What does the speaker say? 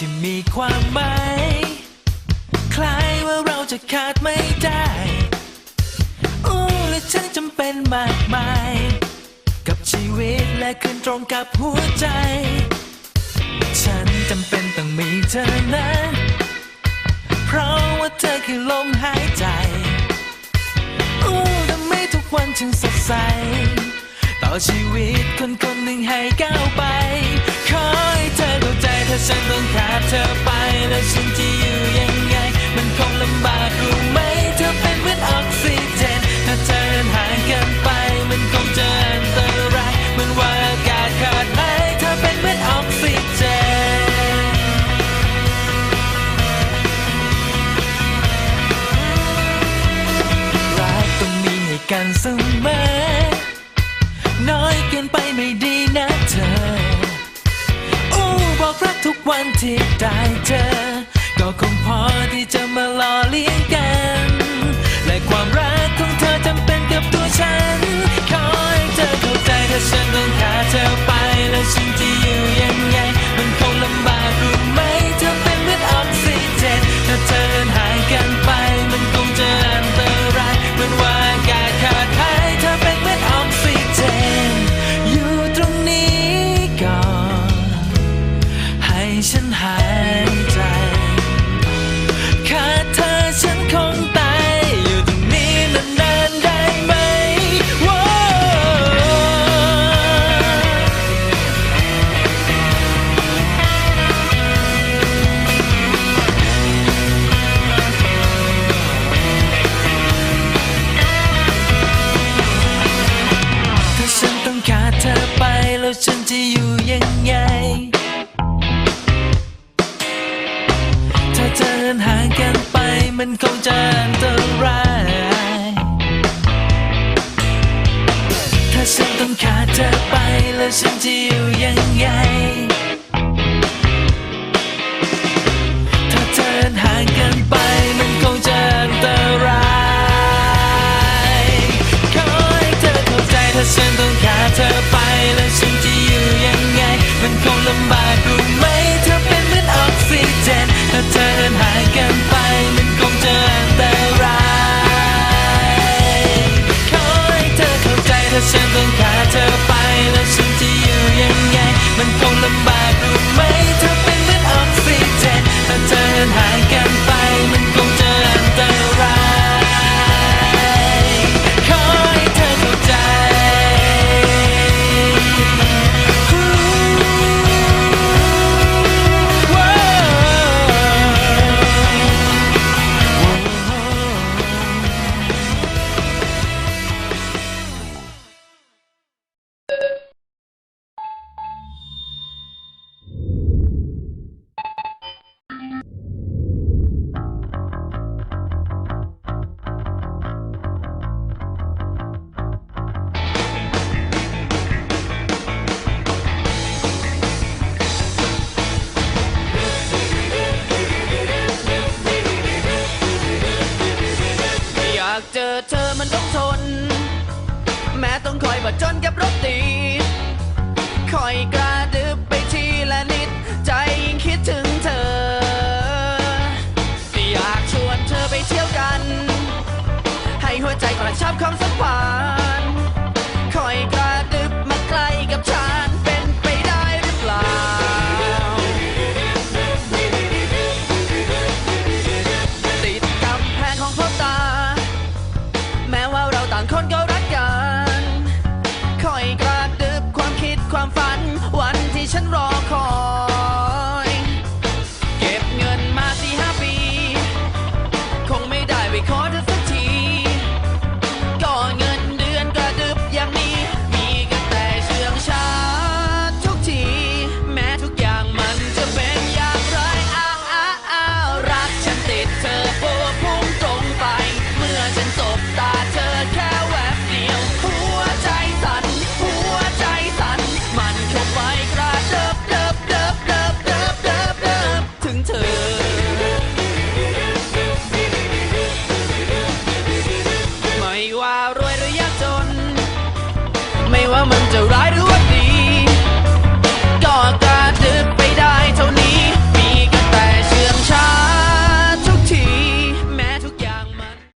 ที่มีความหมายคล้ายว่าเราจะขาดไม่ได้โอ้และฉันจำเป็นมากมาย กับชีวิตและคืนตรงกับหัวใจ ฉันจำเป็นต้องมีเธอนะ เพราะว่าเธอคือลมหายใจโอ้ทำให้ทุกวันฉันสดใส ต่อชีวิตคนคนหนึ่งให้ก้าวไป ฉันต้องขาดเธอไปแล้วฉันจะอยู่ยังไง มันคงลำบากรู้ไหมเธอเป็นเหมือนออกซิเจนถ้าเธอห่างกันไป มันคงจะอันตรายเหมือนว่าอากาศขาดหายเธอเป็นเหมือนออกซิเจนรักต้องมีให้กันเสมอน้อยเกินไปไม่ดีนะเธอ บอกรักทุกวันที่ได้เจอ ก็คงพอที่จะมาหล่อเลี้ยงกัน และความรักของเธอจำเป็นกับตัวฉัน ขอให้เธอเข้าใจถ้าฉันต้องขาเธอไปแล้วฉันจะ แล้วฉันจะอยู่ยังไง ถ้าเธอห่างกันไปมันคงจะอันตราย ถ้าฉันต้องขาดเธอไปแล้วฉันจะอยู่ยังไง จนกับรถติดคอยกระดึบไปทีละนิด ใจยิ่งคิดถึงเธอ อยากชวนเธอไปเที่ยวกัน ให้หัวใจกระชับคำสัมพันธ์